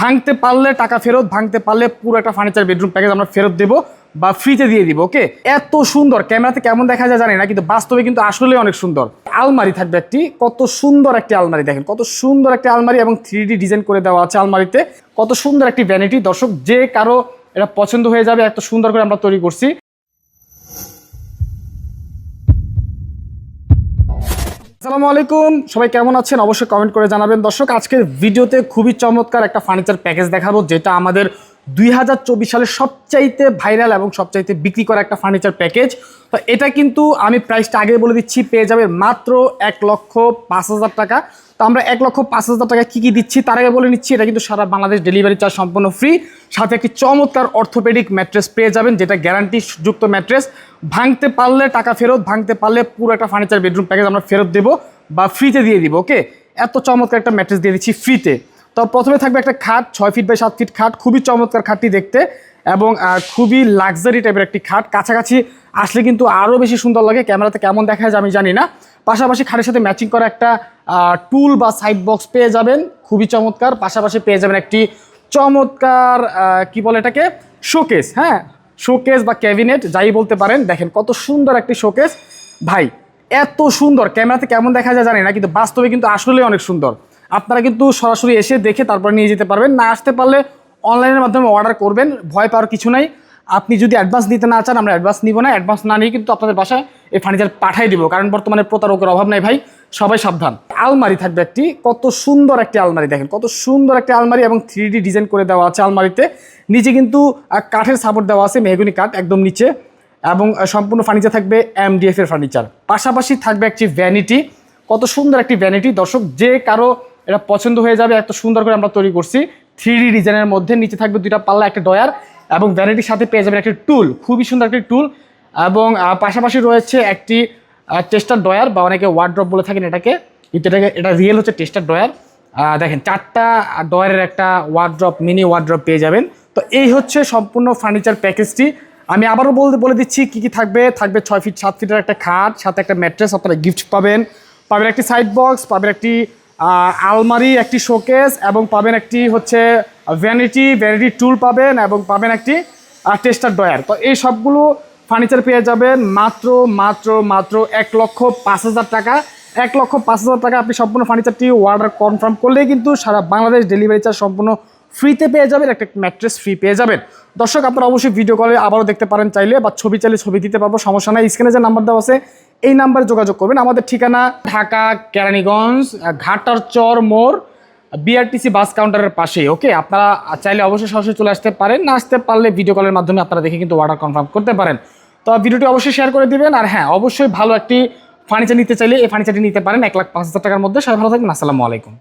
ভাঙতে পারলে টাকা ফেরত, ভাঙতে পারলে পুরো একটা ফার্নিচার বেডরুম প্যাকেজ আমরা ফেরত দেবো বা ফ্রিতে দিয়ে দিব ওকে এত সুন্দর। ক্যামেরাতে কেমন দেখা যায় জানি না, কিন্তু বাস্তবে কিন্তু আসলে অনেক সুন্দর। আলমারি থাকবে একটি, কত সুন্দর একটি আলমারি দেখেন, কত সুন্দর একটি আলমারি এবং থ্রি ডিজাইন করে দেওয়া আছে আলমারিতে। কত সুন্দর একটি ভ্যানিটি দর্শক, যে কারও এটা পছন্দ হয়ে যাবে, এত সুন্দর করে আমরা তৈরি করছি। আসসালামু আলাইকুম। সবাই কেমন আছেন? অবশ্যই কমেন্ট করে জানাবেন। দর্শক, আজকের ভিডিওতে খুবই চমৎকার একটা ফার্নিচার প্যাকেজ দেখাবো, যেটা আমাদের দুই হাজার চব্বিশ সালের সবচাইতে ভাইরাল এবং সবচাইতে বিক্রি করা একটা ফার্নিচার প্যাকেজ তো এটা কিন্তু আমি প্রাইসটা আগে বলে দিচ্ছি, পেয়ে যাবে মাত্র এক লক্ষ পাঁচ হাজার টাকা। তো আমরা এক লক্ষ পাঁচ হাজার টাকা কী কী দিচ্ছি, তার আগে বলে নিচ্ছি, এটা কিন্তু সারা বাংলাদেশ ডেলিভারি চার্জ সম্পূর্ণ ফ্রি সাথে একটি চমৎকার অর্থোপেডিক ম্যাট্রেস পেয়ে যাবেন, যেটা গ্যারান্টি যুক্ত ম্যাট্রেস ভাঙতে পারলে টাকা ফেরত, ভাঙতে পারলে পুরো একটা ফার্নিচার বেডরুম প্যাকেজ আমরা ফেরত দেবো বা ফ্রিতে দিয়ে দিব ওকে এত চমৎকার একটা ম্যাট্রেস দিয়ে দিচ্ছি ফ্রিতে তো প্রথমে থাকবে একটা খাট, ছয় ফিট বাই সাত ফিট খাট, খুবই চমৎকার খাটটি দেখতে এবং খুবই লাক্সারি টাইপের একটি খাট। কাছাকাছি আসলে কিন্তু আরও বেশি সুন্দর লাগে, ক্যামেরাতে কেমন দেখা যায় আমি জানি না। পাশাপাশি খাটের সাথে ম্যাচিং করা একটা টুল বা সাইড বক্স পেয়ে যাবেন, খুবই চমৎকার। পাশাপাশি পেয়ে যাবেন একটি চমৎকার কি বলে এটাকে? শোকেস হ্যাঁ? শোকেস বা ক্যাবিনেট যাই বলতে পারেন। দেখেন কত সুন্দর একটি শোকেস ভাই, এত সুন্দর। ক্যামেরাতে কেমন দেখা যায় জানি না, কিন্তু বাস্তবে কিন্তু আসলে অনেক সুন্দর। আপনারা কিন্তু সরাসরি এসে দেখে তারপর নিয়ে যেতে পারবেন। না আসতে পারলে অনলাইনের মাধ্যমে অর্ডার করবেন, ভয় পাওয়ার কিছু নাই। আপনি যদি অ্যাডভান্স নিতে না চান, আমরা অ্যাডভান্স নিব না। অ্যাডভান্স না নিয়ে কিন্তু আপনাদের বাসায় এই ফার্নিচার পাঠাই দিব। কারণ বর্তমানে প্রতারকের অভাব নাই ভাই, সবাই সাবধান। আলমারি থাকবে একটি, কত সুন্দর একটি আলমারি দেখেন, কত সুন্দর একটি আলমারি এবং থ্রি ডিজাইন করে দেওয়া আছে আলমারিতে। নিচে কিন্তু কাঠের সাপোর্ট দেওয়া আছে, মেহগুনি কাঠ একদম নিচে। এবং সম্পূর্ণ ফার্নিচার থাকবে এমডিএফ এর ফার্নিচার পাশাপাশি থাকবে একটি ভ্যানিটি কত সুন্দর একটি ভ্যানিটি দর্শক, যে কারও এটা পছন্দ হয়ে যাবে, এত সুন্দর করে আমরা তৈরি করছি। থ্রি ডিজাইনের মধ্যে নিচে থাকবে দুইটা পাল্লা, একটা ডয়ার এবং ভ্যানিটির সাথে পেয়ে যাবেন একটি টুল খুবই সুন্দর একটি টুল এবং পাশাপাশি রয়েছে একটি টেস্টার ডয়ার বা অনেকে ওয়ার্ড্রপ বলে থাকেন এটাকে। কিন্তু এটাকে, এটা রিয়েল হচ্ছে টেস্টার ডয়ার দেখেন, চারটা ডয়ারের একটা ওয়ার্ড্রপ মিনি ওয়ার্ড্রপ পেয়ে যাবেন। তো এই হচ্ছে সম্পূর্ণ ফার্নিচার প্যাকেজটি আমি আবারও বলতে, বলে দিচ্ছি, কি কি থাকবে? থাকবে ছয় ফিট সাত ফিটের একটা খাট, সাথে একটা ম্যাট্রেস আপনারা গিফট পাবেন। পাবেন একটি সাইড বক্স পাবেন একটি আলমারি, একটি শোকেস এবং পাবেন একটি হচ্ছে ভ্যানিটি ভ্যানিটি টুল পাবেন এবং পাবেন একটি টেস্টার ডয়ার তো এই সবগুলো ফার্নিচার পেয়ে যাবেন মাত্র মাত্র মাত্র এক লক্ষ পাঁচ হাজার টাকা। এক লক্ষ পাঁচ হাজার টাকা আপনি সম্পূর্ণ ফার্নিচারটি অর্ডার কনফার্ম করলেই কিন্তু সারা বাংলাদেশ ডেলিভারি চার্জ সম্পূর্ণ ফ্রিতে পেয়ে যাবেন, একটা ম্যাট্রেস ফ্রি পেয়ে যাবেন। দর্শক, আপনারা অবশ্যই ভিডিও কলে আবারও দেখতে পারেন চাইলে বা ছবি চাইলে ছবি দিতে পারব, সমস্যা নাই। স্ক্রিনে যে নাম্বার দেওয়া আছে এই নাম্বারে যোগাযোগ করবেন। আমাদের ঠিকানা ঢাকা, কেরানীগঞ্জ, ঘাটার চর মোড় বিআরটিসি বাস কাউন্টারের পাশেই, ওকে? আপনারা চাইলে অবশ্যই সরাসরি চলে আসতে পারেন। না আসতে পারলে ভিডিও কলের মাধ্যমে আপনারা দেখে কিন্তু অর্ডার কনফার্ম করতে পারেন। তো ভিডিওটি অবশ্যই শেয়ার করে দিবেন। আর হ্যাঁ অবশ্যই ভালো একটি ফার্নিচার নিতে চাইলে এই ফার্নিচারটি নিতে পারেন। এক লাখ পাঁচ হাজার টাকার মধ্যে। সবাই ভালো থাকবেন। আসসালামু আলাইকুম।